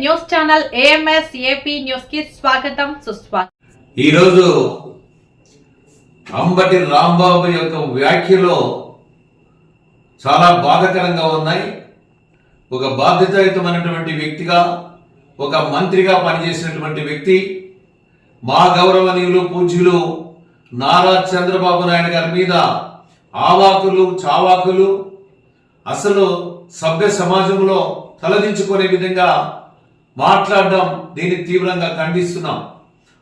News channel AMS AP న్యూస్కి స్వాగతం సుస్వాగతం. ఈరోజు అంబటి రాంబాబు యొక్క వ్యాఖ్యలో చాలా బాధకరంగా ఉన్నాయి. ఒక బాధ్యతాయుతమైనటువంటి వ్యక్తిగా ఒక మంత్రిగా పనిచేసినటువంటి వ్యక్తి మా గౌరవనీయులు పూజ్యులు నారా చంద్రబాబు నాయుడు గారి మీద ఆవాకులు చావాకులు అసలు సభ్య సమాజంలో తలదించుకునే విధంగా మాట్లాడడం దీన్ని తీవ్రంగా ఖండిస్తున్నాం.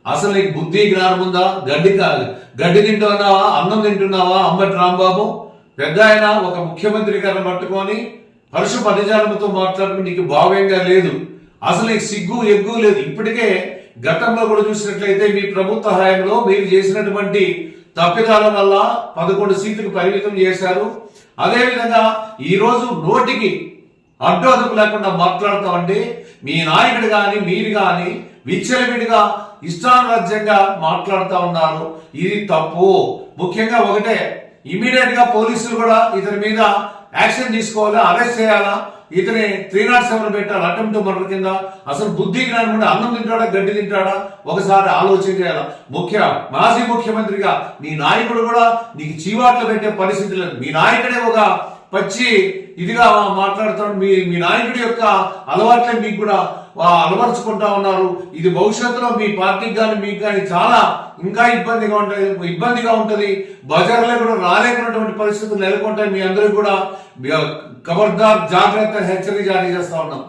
అసలు నీకు బుద్ధి జ్ఞానం ఉందా? గడ్డి కాదు గడ్డి తింటున్నావా? అన్నం తింటున్నావా? అంబటి రాంబాబు? పెద్ద ఆయన ఒక ముఖ్యమంత్రి గారిని పట్టుకొని పరుషు పదజాలంతో మాట్లాడడం నీకు భావ్యంగా లేదు. అసలు నీకు సిగ్గు ఎగ్గు లేదు. ఇప్పటికే గతంలో కూడా చూసినట్లయితే మీ ప్రభుత్వ హయాంలో మీరు చేసినటువంటి తప్పిదాల వల్ల పదకొండు సీట్లకు పరిమితం చేశారు. అదేవిధంగా ఈ రోజు నోటికి అడ్డు అదుపు లేకుండా మాట్లాడతామంటే మీ నాయకుడు కానీ మీరు కానీ విచ్చలవిడిగా ఇష్టానురాజ్యంగా మాట్లాడుతూ ఉన్నారు. ఇది తప్పు. ముఖ్యంగా ఒకటే ఇమీడియట్గా పోలీసులు కూడా ఇతని మీద యాక్షన్ తీసుకోవాలి అరెస్ట్ చేయాలా? ఇతని త్రీ నాట్ సెవెన్ పెట్టాలి అటెంప్ట్ మర్డర్ కింద. అసలు బుద్ధి జ్ఞానం కూడా అన్నం తింటాడా గడ్డి తింటాడా? ఒకసారి ఆలోచన చేయాలి? ముఖ్య మాజీ ముఖ్యమంత్రిగా నీ నాయకుడు కూడా నీకు చీవాట్లు పెట్టే పరిస్థితి లేదు. మీ నాయకుడే ఒక పచ్చి ఇదిగా మాట్లాడుతున్నాడు. మీ మీ నాయకుడి యొక్క అలవాట్లే మీకు కూడా అలవరుచుకుంటా ఉన్నారు. ఇది భవిష్యత్తులో మీ పార్టీకి కానీ మీకు కానీ చాలా ఇంకా ఇబ్బందిగా ఉంటుంది ఇబ్బందిగా ఉంటుంది. బజార్లో కూడా రాలేకున్నటువంటి పరిస్థితులు నెలకొంటాయి. మీ అందరూ కూడా ఖబర్దార్ జాగ్రత్త హెచ్చరిక జారీ చేస్తా ఉన్నాం.